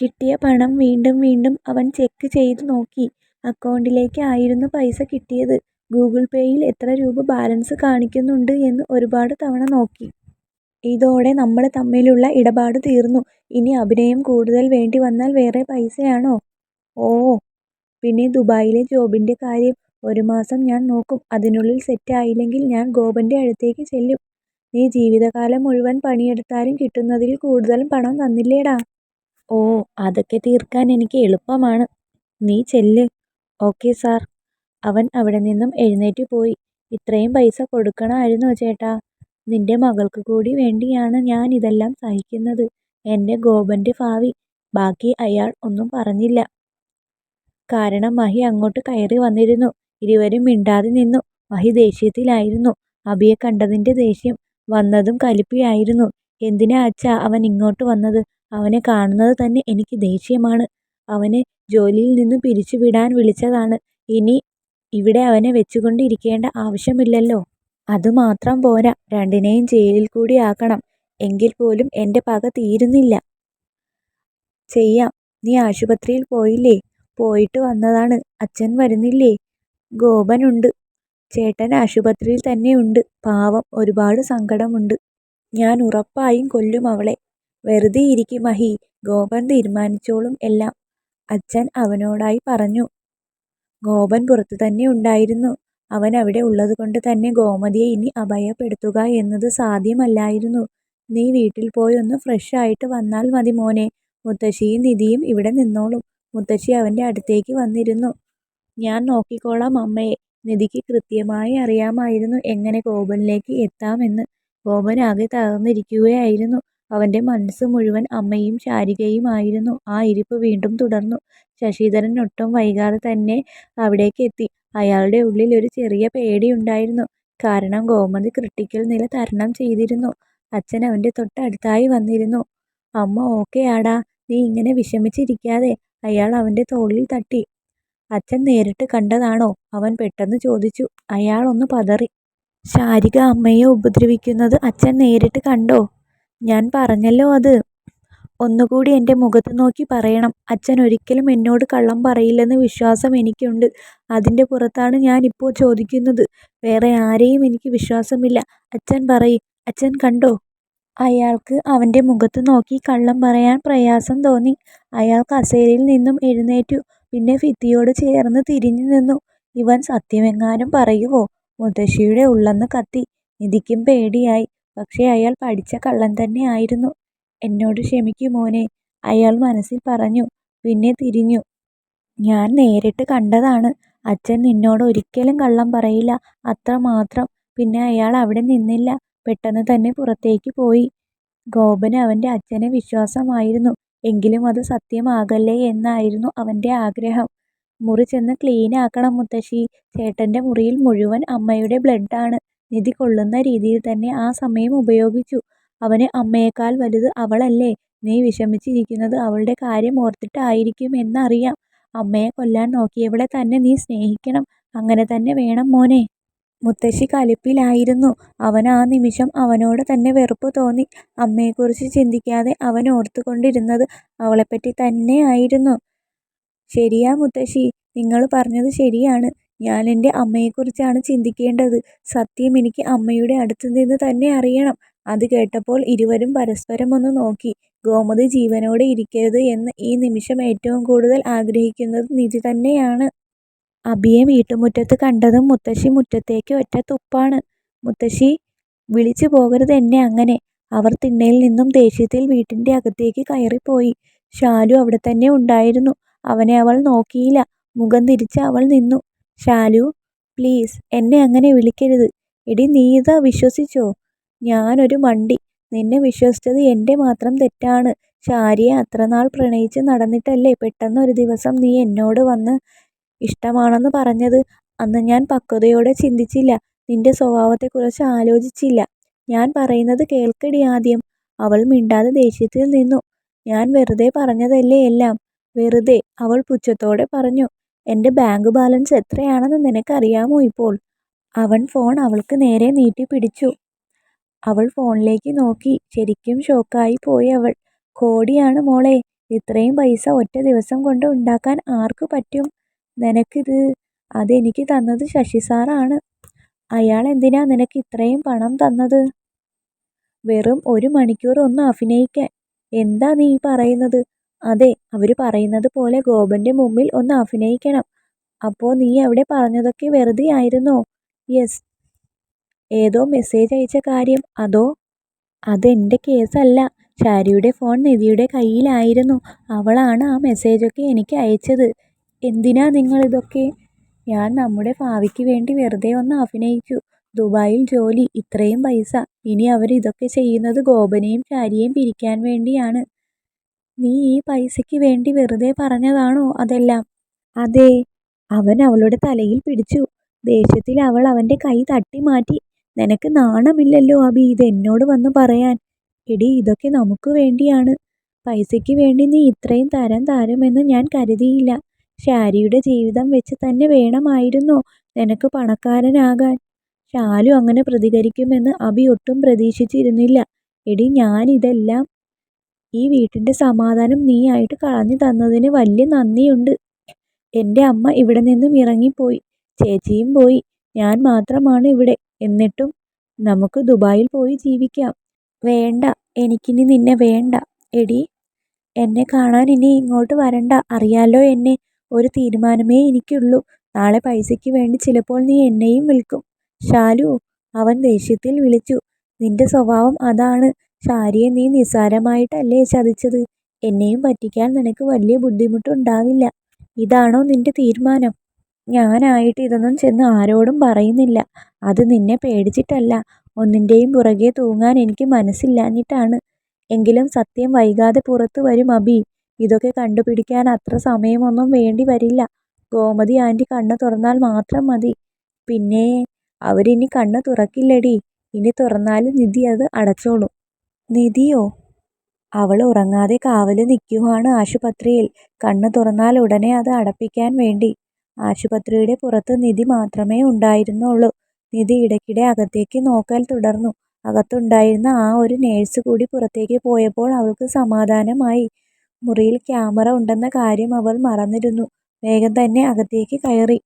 കിട്ടിയ പണം വീണ്ടും വീണ്ടും അവൻ ചെക്ക് ചെയ്തു നോക്കി. അക്കൗണ്ടിലേക്ക് ആയിരുന്നു പൈസ കിട്ടിയത്. ഗൂഗിൾ പേയിൽ എത്ര രൂപ ബാലൻസ് കാണിക്കുന്നുണ്ട് എന്ന് ഒരുപാട് തവണ നോക്കി. ഇതോടെ നമ്മൾ തമ്മിലുള്ള ഇടപാട് തീർന്നു. ഇനി അഭിനയം കൂടുതൽ വേണ്ടി വന്നാൽ വേറെ പൈസയാണോ? ഓ. പിന്നെ ദുബായിലെ ജോബിന്റെ കാര്യം? ഒരു മാസം ഞാൻ നോക്കും. അതിനുള്ളിൽ സെറ്റ് ആയില്ലെങ്കിൽ ഞാൻ ഗോപന്റെ അടുത്തേക്ക് ചെല്ലും. നീ ജീവിതകാലം മുഴുവൻ പണിയെടുത്താലും കിട്ടുന്നതിൽ കൂടുതൽ പണം തന്നില്ലേടാ. ഓ അതൊക്കെ തീർക്കാൻ എനിക്ക് എളുപ്പമാണ്. നീ ചെല്ല്. Okay sir. അവൻ അവിടെ നിന്നും എഴുന്നേറ്റ് പോയി. ഇത്രയും പൈസ കൊടുക്കണമായിരുന്നു ചേട്ടാ. നിന്റെ മകൾക്ക് കൂടി വേണ്ടിയാണ് ഞാൻ ഇതെല്ലാം സഹിക്കുന്നത്. എന്റെ ഗോപന്റെ ഭാവി. ബാക്കി അയാൾ ഒന്നും പറഞ്ഞില്ല. കാരണം മഹി അങ്ങോട്ട് കയറി വന്നിരുന്നു. ഇരുവരും മിണ്ടാതെ നിന്നു. മഹി ദേഷ്യത്തിലായിരുന്നു. അഭിയെ കണ്ടതിന്റെ ദേഷ്യം. വന്നതും കലിപ്പിയായിരുന്നു എന്തിനാ അച്ഛാ അവൻ ഇങ്ങോട്ട് വന്നത്. അവനെ കാണുന്നത് തന്നെ എനിക്ക് ദേഷ്യമാണ്. അവനെ ജോലിയിൽ നിന്ന് പിരിച്ചു വിടാൻ വിളിച്ചതാണ്. ഇനി ഇവിടെ അവനെ വെച്ചുകൊണ്ട് ഇരിക്കേണ്ട ആവശ്യമില്ലല്ലോ. അതുമാത്രം പോരാ രണ്ടിനെയും ജയിലിൽ കൂടി ആക്കണം. എങ്കിൽ പോലും എന്റെ പക തീരുന്നില്ല. ചെയ്യാം. നീ ആശുപത്രിയിൽ പോയില്ലേ. പോയിട്ട് വന്നതാണ്. അച്ഛൻ വരുന്നില്ലേ. ഗോപനുണ്ട്. ചേട്ടൻ ആശുപത്രിയിൽ തന്നെ ഉണ്ട്. പാവം ഒരുപാട് സങ്കടമുണ്ട്. ഞാൻ ഉറപ്പായും കൊല്ലും അവളെ. വെറുതെയിരിക്ക് മഹി. ഗോപൻ തീരുമാനിച്ചോളും എല്ലാം. അച്ഛൻ അവനോടായി പറഞ്ഞു. ഗോപൻ പുറത്തു തന്നെ ഉണ്ടായിരുന്നു. അവൻ അവിടെ ഉള്ളതുകൊണ്ട് തന്നെ ഗോമതിയെ ഇനി അഭയപ്പെടുത്തുക എന്നത് സാധ്യമല്ലായിരുന്നു. നീ വീട്ടിൽ പോയി ഒന്ന് ഫ്രഷ് ആയിട്ട് വന്നാൽ മതി മോനെ. മുത്തശ്ശിയും നിധിയും ഇവിടെ നിന്നോളും. മുത്തശ്ശി അവന്റെ അടുത്തേക്ക് വന്നിരുന്നു. ഞാൻ നോക്കിക്കോളാം അമ്മയെ. നിധിക്ക് കൃത്യമായി അറിയാമായിരുന്നു എങ്ങനെ ഗോപനിലേക്ക് എത്താമെന്ന് ഗോപൻ ആകെ തകർന്നിരിക്കുകയായിരുന്നു. അവന്റെ മനസ്സ് മുഴുവൻ അമ്മയും ശാരികയും ആയിരുന്നു. ആ ഇരിപ്പ് വീണ്ടും തുടർന്നു. ശശിധരൻ ഒട്ടും വൈകാതെ തന്നെ അവിടേക്ക് എത്തി. അയാളുടെ ഉള്ളിൽ ഒരു ചെറിയ പേടി ഉണ്ടായിരുന്നു. കാരണം ഗോമതി ക്രിട്ടിക്കൽ നില തരണം ചെയ്തിരുന്നു. അച്ഛൻ അവന്റെ തൊട്ടടുത്തായി വന്നിരുന്നു. അമ്മ ഓക്കേ ആടാ. നീ ഇങ്ങനെ വിഷമിച്ചിരിക്കാതെ അയാൾ അവന്റെ തോളിൽ തട്ടി. അച്ഛൻ നേരിട്ട് കണ്ടതാണോ. അവൻ പെട്ടെന്ന് ചോദിച്ചു. അയാളൊന്ന് പതറി. ശാരിക അമ്മയെ ഉപദ്രവിക്കുന്നത് അച്ഛൻ നേരിട്ട് കണ്ടോ. ഞാൻ പറഞ്ഞല്ലോ അത്. ഒന്നുകൂടി എന്റെ മുഖത്ത് നോക്കി പറയണം. അച്ഛൻ ഒരിക്കലും എന്നോട് കള്ളം പറയില്ലെന്ന് വിശ്വാസം എനിക്കുണ്ട്. അതിന്റെ പുറത്താണ് ഞാൻ ഇപ്പോൾ ചോദിക്കുന്നത്. വേറെ ആരെയും എനിക്ക് വിശ്വാസമില്ല. അച്ഛൻ പറയ്. അച്ഛൻ കണ്ടോ. അയാൾക്ക് അവന്റെ മുഖത്ത് നോക്കി കള്ളം പറയാൻ പ്രയാസം തോന്നി. അയാൾ കസേരയിൽ നിന്നും എഴുന്നേറ്റു. പിന്നെ ഭിത്തിയോട് ചേർന്ന് തിരിഞ്ഞു നിന്നു. ഇവൻ സത്യമെങ്ങാനും പറയുവോ. മുത്തശ്ശിയുടെ ഉള്ളെന്ന് കത്തി. നിധിക്കും പേടിയായി. പക്ഷേ അയാൾ പഠിച്ച കള്ളൻ തന്നെ ആയിരുന്നു. എന്നോട് ക്ഷമിക്കൂ മോനെ. അയാൾ മനസ്സിൽ പറഞ്ഞു. പിന്നെ തിരിഞ്ഞു. ഞാൻ നേരിട്ട് കണ്ടതാണ്. അച്ഛൻ നിന്നോട് ഒരിക്കലും കള്ളം പറയില്ല. അത്ര മാത്രം പിന്നെ അയാൾ അവിടെ നിന്നില്ല. പെട്ടെന്ന് തന്നെ പുറത്തേക്ക് പോയി. ഗോപന് അവന്റെ അച്ഛനെ വിശ്വാസമായിരുന്നു. എങ്കിലും അത് സത്യമാകല്ലേ എന്നായിരുന്നു അവന്റെ ആഗ്രഹം. മുറി ചെന്ന് ക്ലീനാക്കണം മുത്തശ്ശി. ചേട്ടന്റെ മുറിയിൽ മുഴുവൻ അമ്മയുടെ ബ്ലഡാണ്. നിധി കൊള്ളുന്ന രീതിയിൽ തന്നെ ആ സമയം ഉപയോഗിച്ചു. അവന് അമ്മയേക്കാൾ വലുത് അവളല്ലേ. നീ വിഷമിച്ചിരിക്കുന്നത് അവളുടെ കാര്യം ഓർത്തിട്ടായിരിക്കും എന്നറിയാം. അമ്മയെ കൊല്ലാൻ നോക്കിയവളെ തന്നെ നീ സ്നേഹിക്കണം. അങ്ങനെ തന്നെ വേണം മോനെ. മുത്തശ്ശി കലിപ്പിലായിരുന്നു. അവൻ ആ നിമിഷം അവനോട് തന്നെ വെറുപ്പ് തോന്നി. അമ്മയെക്കുറിച്ച് ചിന്തിക്കാതെ അവൻ ഓർത്തുകൊണ്ടിരുന്നത് അവളെപ്പറ്റി തന്നെ ആയിരുന്നു. ശരിയാ മുത്തശ്ശി. നിങ്ങൾ പറഞ്ഞത് ശരിയാണ്. ഞാൻ എന്റെ അമ്മയെക്കുറിച്ചാണ് ചിന്തിക്കേണ്ടത്. സത്യം എനിക്ക് അമ്മയുടെ അടുത്ത് നിന്ന് തന്നെ അറിയണം. അത് കേട്ടപ്പോൾ ഇരുവരും പരസ്പരം ഒന്ന് നോക്കി. ഗോമതി ജീവനോടെ ഇരിക്കരുത് എന്ന് ഈ നിമിഷം ഏറ്റവും കൂടുതൽ ആഗ്രഹിക്കുന്നത് നിധി തന്നെയാണ്. അഭിയെ വീട്ടുമുറ്റത്ത് കണ്ടതും മുത്തശ്ശി മുറ്റത്തേക്ക് ഒറ്റ തുപ്പാണ്. മുത്തശ്ശി. വിളിച്ചു പോകരുത് എന്നെ അങ്ങനെ. അവർ തിണ്ണയിൽ നിന്നും ദേഷ്യത്തിൽ വീട്ടിന്റെ അകത്തേക്ക് കയറിപ്പോയി. അവിടെ തന്നെ ഉണ്ടായിരുന്നു. അവനെ അവൾ നോക്കിയില്ല. മുഖം തിരിച്ച് അവൾ നിന്നു. ശാലു. പ്ലീസ് എന്നെ അങ്ങനെ വിളിക്കരുത്. എടി നീ ഇതാ വിശ്വസിച്ചോ. ഞാനൊരു മണ്ടി. നിന്നെ വിശ്വസിച്ചത് എന്റെ മാത്രം തെറ്റാണ്. ശാരിയെ അത്രനാൾ പ്രണയിച്ച് നടന്നിട്ടല്ലേ പെട്ടെന്ന് ഒരു ദിവസം നീ എന്നോട് വന്ന് ഇഷ്ടമാണെന്ന് പറഞ്ഞത്. അന്ന് ഞാൻ പക്വതയോടെ ചിന്തിച്ചില്ല. നിന്റെ സ്വഭാവത്തെക്കുറിച്ച് ആലോചിച്ചില്ല. ഞാൻ പറയുന്നത് കേൾക്കടി ആദ്യം. അവൾ മിണ്ടാതെ ദേഷ്യത്തിൽ നിന്നു. ഞാൻ വെറുതെ പറഞ്ഞതല്ലേ എല്ലാം. വെറുതെ. അവൾ പുച്ഛത്തോടെ പറഞ്ഞു. എന്റെ ബാങ്ക് ബാലൻസ് എത്രയാണെന്ന് നിനക്കറിയാമോ ഇപ്പോൾ. അവൻ ഫോൺ അവൾക്ക് നേരെ നീട്ടി പിടിച്ചു അവൾ ഫോണിലേക്ക് നോക്കി. ശരിക്കും ഷോക്കായി പോയി അവൾ. കോടിയാണ് മോളെ. ഇത്രയും പൈസ ഒറ്റ ദിവസം കൊണ്ട് ഉണ്ടാക്കാൻ ആർക്ക് പറ്റും നിനക്കിത് അതെനിക്ക് തന്നത് ശശി സാറാണ് അയാൾ എന്തിനാ നിനക്ക് ഇത്രയും പണം തന്നത് വെറും ഒരു മണിക്കൂർ ഒന്ന് അഭിനയിക്കാൻ എന്താ നീ പറയുന്നത് അതെ അവർ പറയുന്നത് പോലെ ഗോപന്റെ മുമ്പിൽ ഒന്ന് അഭിനയിക്കണം. അപ്പോൾ നീ അവിടെ പറഞ്ഞതൊക്കെ വെറുതെ ആയിരുന്നോ? യെസ്. ഏതോ മെസ്സേജ് അയച്ച കാര്യം. അതോ? അതെന്റെ കേസല്ല. ചാരിയുടെ ഫോൺ നിധിയുടെ കയ്യിലായിരുന്നു. അവളാണ് ആ മെസ്സേജൊക്കെ എനിക്ക് അയച്ചത്. എന്തിനാ നിങ്ങൾ ഇതൊക്കെ ഞാൻ നമ്മുടെ ഭാവിക്ക് വേണ്ടി വെറുതെ ഒന്ന് അഭിനയിച്ചു. ദുബായിൽ ജോലി ഇത്രയും പൈസ. ഇനി അവർ ഇതൊക്കെ ചെയ്യുന്നത് ഗോപനെയും ചാരിയേയും പിരിക്കാൻ വേണ്ടിയാണ്. നീ ഈ പൈസയ്ക്ക് വേണ്ടി വെറുതെ പറഞ്ഞതാണോ അതെല്ലാം? അതെ. അവൻ അവളുടെ തലയിൽ പിടിച്ചു. ദേഷ്യത്തിൽ അവൾ അവന്റെ കൈ തട്ടി മാറ്റി. നിനക്ക് നാണമില്ലല്ലോ അബി ഇത് എന്നോട് വന്ന് പറയാൻ. എടി ഇതൊക്കെ നമുക്ക് വേണ്ടിയാണ്. പൈസയ്ക്ക് വേണ്ടി നീ ഇത്രയും തരം താരുമെന്ന് ഞാൻ കരുതിയില്ല. ഷാരിയുടെ ജീവിതം വെച്ച് തന്നെ വേണമായിരുന്നോ നിനക്ക് പണക്കാരനാകാൻ? ഷാലു അങ്ങനെ പ്രതികരിക്കുമെന്ന് അബി ഒട്ടും പ്രതീക്ഷിച്ചിരുന്നില്ല. എടി ഞാൻ ഇതെല്ലാം ഈ വീട്ടിന്റെ സമാധാനം നീ ആയിട്ട് കളഞ്ഞു തന്നതിന് വലിയ നന്ദിയുണ്ട്. എന്റെ അമ്മ ഇവിടെ നിന്നും ഇറങ്ങിപ്പോയി. ചേച്ചിയും പോയി. ഞാൻ മാത്രമാണ് ഇവിടെ. എന്നിട്ടും നമുക്ക് ദുബായിൽ പോയി ജീവിക്കാം. വേണ്ട എനിക്കിനി നിന്നെ വേണ്ട. എടി എന്നെ കാണാൻ ഇനി ഇങ്ങോട്ട് വരണ്ട. അറിയാലോ എന്നെ. ഒരു തീരുമാനമേ എനിക്കുള്ളൂ. നാളെ പൈസയ്ക്ക് വേണ്ടി ചിലപ്പോൾ നീ എന്നെയും വിൽക്കും ഷാലു അവൻ ദേഷ്യത്തിൽ വിളിച്ചു. നിന്റെ സ്വഭാവം അതാണ്. ശാരിയെ നീ നിസ്സാരമായിട്ടല്ലേ ചതിച്ചത്? എന്നെയും പറ്റിക്കാൻ നിനക്ക് വലിയ ബുദ്ധിമുട്ടുണ്ടാവില്ല. ഇതാണോ നിന്റെ തീരുമാനം? ഞാനായിട്ട് ഇതൊന്നും ചെന്ന് ആരോടും പറയുന്നില്ല. അത് നിന്നെ പേടിച്ചിട്ടല്ല. ഒന്നിന്റെയും പുറകെ തൂങ്ങാൻ എനിക്ക് മനസ്സില്ലാഞ്ഞിട്ടാണ്. എങ്കിലും സത്യം വൈകാതെ പുറത്തു വരും അബി. ഇതൊക്കെ കണ്ടുപിടിക്കാൻ അത്ര സമയമൊന്നും വേണ്ടി വരില്ല. ഗോമതി ആന്റി കണ്ണ് തുറന്നാൽ മാത്രം മതി. പിന്നെ അവരിനി കണ്ണ് തുറക്കില്ലടി. ഇനി തുറന്നാലും നിധി അത് അടച്ചോളും. നിധിയോ? അവൾ ഉറങ്ങാതെ കാവൽ നിൽക്കുവാണ് ആശുപത്രിയിൽ. കണ്ണ് തുറന്നാൽ ഉടനെ അത് അടപ്പിക്കാൻ വേണ്ടി. ആശുപത്രിയുടെ പുറത്ത് നിധി മാത്രമേ ഉണ്ടായിരുന്നുള്ളൂ. നിധി ഇടയ്ക്കിടെ അകത്തേക്ക് നോക്കൽ തുടർന്നു. അകത്തുണ്ടായിരുന്ന ആ ഒരു നേഴ്സ് കൂടി പുറത്തേക്ക് പോയപ്പോൾ അവൾക്ക് സമാധാനമായി. മുറിയിൽ ക്യാമറ ഉണ്ടെന്ന കാര്യം അവൾ മറന്നിരുന്നു. വേഗം തന്നെ അകത്തേക്ക് കയറി.